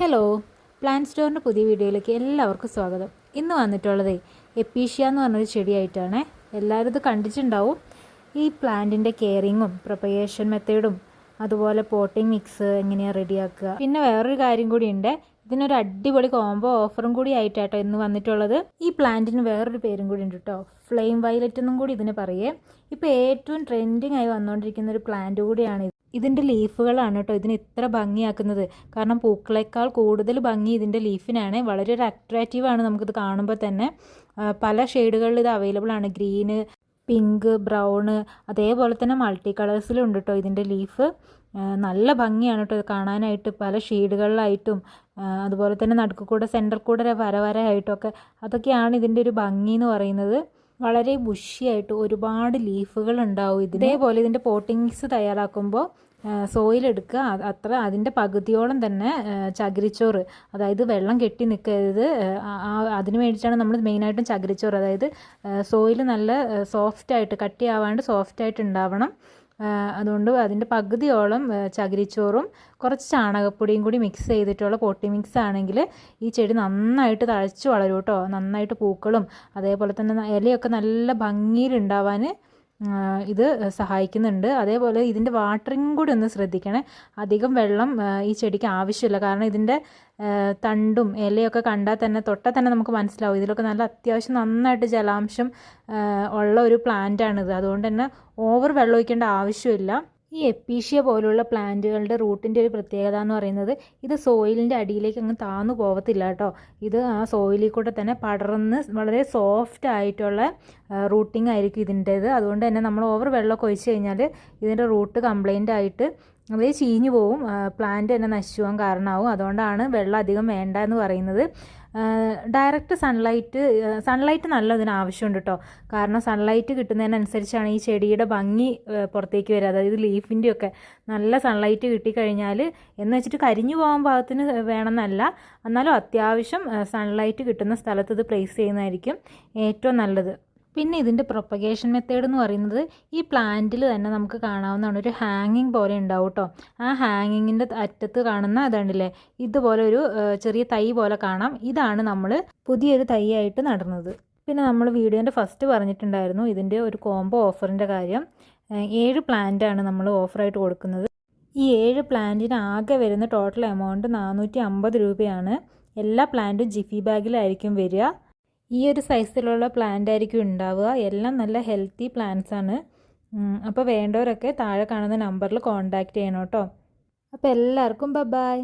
Hello plan സ്റ്റോറിന്റെ പുതിയ വീഡിയോയിലേക്ക് എല്ലാവർക്കും സ്വാഗതം. ഇന്ന് വന്നിട്ടുള്ളത് എപ്പീഷ്യ എന്ന് പറഞ്ഞൊരു ചെടിയായിട്ടാണ്. എല്ലാവരും ഇത് കണ്ടിട്ടുണ്ടാവും. ഈ പ്ലാന്റിന്റെ കെയറിങ്ങും പ്രൊപ്പഗേഷൻ മെത്തേഡും അതുപോലെ പോട്ടിംഗ് മിക്സ് എങ്ങനെയാണ് റെഡിയാക്കുക പിന്നെ വേറൊരു കാര്യം കൂടിയുണ്ട് ഇതിനൊരു അടിപൊളി കോംബോ ഓഫറും കൂടി ആയിട്ടാട്ടോ ഇന്ന് വന്നിട്ടുള്ളത്. ഈ പ്ലാന്റിന് വേറൊരു പേരും കൂടി ഉണ്ട് കേട്ടോ ഫ്ലെയിം വയലറ്റ് എന്നും കൂടി ഇതിന് പറയേ. ഇപ്പോൾ ഏറ്റവും ട്രെൻഡിങ് ആയി വന്നുകൊണ്ടിരിക്കുന്ന ഒരു പ്ലാന്റ് കൂടിയാണ്. ഇതിന്റെ ലീഫുകളാണ് കേട്ടോ ഇതിന് ഇത്ര ഭംഗിയാക്കുന്നത്. കാരണം പൂക്കളേക്കാൾ കൂടുതൽ ഭംഗി ഇതിന്റെ ലീഫിനാണ്. വളരെ ഒരു അട്രാക്റ്റീവാണ് നമുക്കിത് കാണുമ്പോൾ തന്നെ. പല ഷെയ്ഡുകളിൽ ഇത് അവൈലബിൾ ആണ്. ഗ്രീന് പിങ്ക് ബ്രൗണ് അതേപോലെ തന്നെ മൾട്ടി കളേഴ്സിലും ഉണ്ട് കേട്ടോ ഇതിന്റെ ലീഫ്. നല്ല ഭംഗിയാണ് കേട്ടോ ഇത് കാണാനായിട്ട്. പല ഷെയ്ഡുകളിലായിട്ടും അതുപോലെ തന്നെ നടുക്ക് കൂടെ സെന്റർ കൂടെ വര വരയായിട്ടൊക്കെ അതൊക്കെയാണ് ഇതിന്റെ ഒരു ഭംഗി എന്ന് പറയുന്നത്. വളരെ ബുഷിയായിട്ട് ഒരുപാട് ലീഫുകൾ ഉണ്ടാവും ഇതേപോലെ ഇതിന്റെ പോട്ടിങ്സ് തയ്യാറാക്കുമ്പോൾ സോയിൽ എടുക്കുക അത്ര അതിന്റെ പകുതിയോളം തന്നെ ചകിരിച്ചോറ്. അതായത് വെള്ളം കെട്ടി നിൽക്കരുത്. അതിന് വേണ്ടിയിട്ടാണ് നമ്മൾ മെയിനായിട്ടും ചകിരിച്ചോറ്. അതായത് സോയിൽ നല്ല സോഫ്റ്റായിട്ട് കട്ടിയാവാണ്ട് സോഫ്റ്റായിട്ട് ഉണ്ടാവണം. അതുകൊണ്ട് അതിന്റെ പകുതിയോളം ചകിരിച്ചോറും കുറച്ച് ചാണകപ്പൊടിയും കൂടി മിക്സ് ചെയ്തിട്ടുള്ള പൊട്ടി മിക്സ് ആണെങ്കിൽ ഈ ചെടി നന്നായിട്ട് തഴച്ച് വളരും കേട്ടോ. നന്നായിട്ട് പൂക്കളും അതേപോലെ തന്നെ ഇലയൊക്കെ നല്ല ഭംഗിയിലുണ്ടാവാൻ ഇത് സഹായിക്കുന്നുണ്ട്. അതേപോലെ ഇതിന്റെ വാട്ടറിങ് കൂടി ഒന്ന് ശ്രദ്ധിക്കണേ. അധികം വെള്ളം ഈ ചെടിക്ക് ആവശ്യമില്ല. കാരണം ഇതിന്റെ തണ്ടും ഇലയൊക്കെ കണ്ടാൽ തന്നെ തൊട്ടാൽ തന്നെ നമുക്ക് മനസ്സിലാവും. ഇതിലൊക്കെ നല്ല അത്യാവശ്യം നന്നായിട്ട് ജലാംശം ഉള്ള ഒരു പ്ലാന്റാണിത് അതുകൊണ്ട് തന്നെ ഓവർ വെള്ളം ഒഴിക്കേണ്ട ആവശ്യമില്ല. ഈ എപ്പീഷ്യ പോലുള്ള പ്ലാന്റുകളുടെ റൂട്ടിന്റെ ഒരു പ്രത്യേകത എന്ന് പറയുന്നത് ഇത് സോയിലിന്റെ അടിയിലേക്ക് അങ്ങ് താന്നു പോകത്തില്ല കേട്ടോ. ഇത് ആ സോയിലിൽ കൂടെ തന്നെ പടർന്ന് വളരെ സോഫ്റ്റ് ആയിട്ടുള്ള റൂട്ടിംഗ് ആയിരിക്കും ഇതിന്റേത്. അതുകൊണ്ട് തന്നെ നമ്മൾ ഓവർ വെള്ളമൊക്കെ ഒഴിച്ച് കഴിഞ്ഞാൽ ഇതിന്റെ റൂട്ട് കംപ്ലൈന്റ് ആയിട്ട് അതേ ചീഞ്ഞു പോവും. പ്ലാന്റ് തന്നെ നശിച്ചു പോകാൻ കാരണമാവും. അതുകൊണ്ടാണ് വെള്ളം അധികം വേണ്ട എന്ന് പറയുന്നത്. ഡയറക്റ്റ് സൺലൈറ്റ് സൺലൈറ്റ് നല്ലതിന് ആവശ്യമുണ്ട് കേട്ടോ കാരണം സൺലൈറ്റ് കിട്ടുന്നതിനനുസരിച്ചാണ് ഈ ചെടിയുടെ ഭംഗി പുറത്തേക്ക് വരിക അതായത് ലീഫിന്റെയൊക്കെ നല്ല സൺലൈറ്റ് കിട്ടിക്കഴിഞ്ഞാൽ എന്ന് വെച്ചിട്ട് കരിഞ്ഞു പോകാൻ ഭാഗത്തിന് വേണമെന്നല്ല. എന്നാലും അത്യാവശ്യം സൺലൈറ്റ് കിട്ടുന്ന സ്ഥലത്ത് ഇത് പ്ലേസ് ചെയ്യുന്നതായിരിക്കും ഏറ്റവും നല്ലത്. പിന്നെ ഇതിന്റെ പ്രൊപ്പഗേഷൻ മെത്തേഡ് എന്ന് പറയുന്നത് ഈ പ്ലാന്റിൽ തന്നെ നമുക്ക് കാണാവുന്നതാണ്. ഒരു ഹാങ്ങിങ് പോലെ ഉണ്ടാവും കേട്ടോ ആ ഹാങ്ങിങ്ങിന്റെ അറ്റത്ത് കാണുന്ന ഇതുണ്ടല്ലേ? ഇതുപോലെ ഒരു ചെറിയ തൈ പോലെ കാണാം. ഇതാണ് നമ്മൾ പുതിയൊരു തൈയായിട്ട് നടുന്നത്. പിന്നെ നമ്മൾ വീഡിയോന്റെ ഫസ്റ്റ് പറഞ്ഞിട്ടുണ്ടായിരുന്നു ഇതിന്റെ ഒരു കോംബോ ഓഫറിന്റെ കാര്യം. ഏഴ് പ്ലാന്റാണ് നമ്മൾ ഓഫറായിട്ട് കൊടുക്കുന്നത്. ഈ ഏഴ് പ്ലാന്റിന് ആകെ വരുന്ന ടോട്ടൽ എമൗണ്ട് നാനൂറ്റി രൂപയാണ്. എല്ലാ പ്ലാന്റും ജിഫി ബാഗിലായിരിക്കും വരിക. ഈ ഒരു സൈസിലുള്ള പ്ലാന്റ് ആയിരിക്കും ഉണ്ടാവുക. എല്ലാം നല്ല ഹെൽത്തി പ്ലാന്റ്സ് ആണ്. അപ്പോൾ വേണ്ടവരൊക്കെ താഴെ കാണുന്ന നമ്പറിൽ കോൺടാക്റ്റ് ചെയ്യണം കേട്ടോ. അപ്പോൾ എല്ലാവർക്കും ബബായ് ബായ്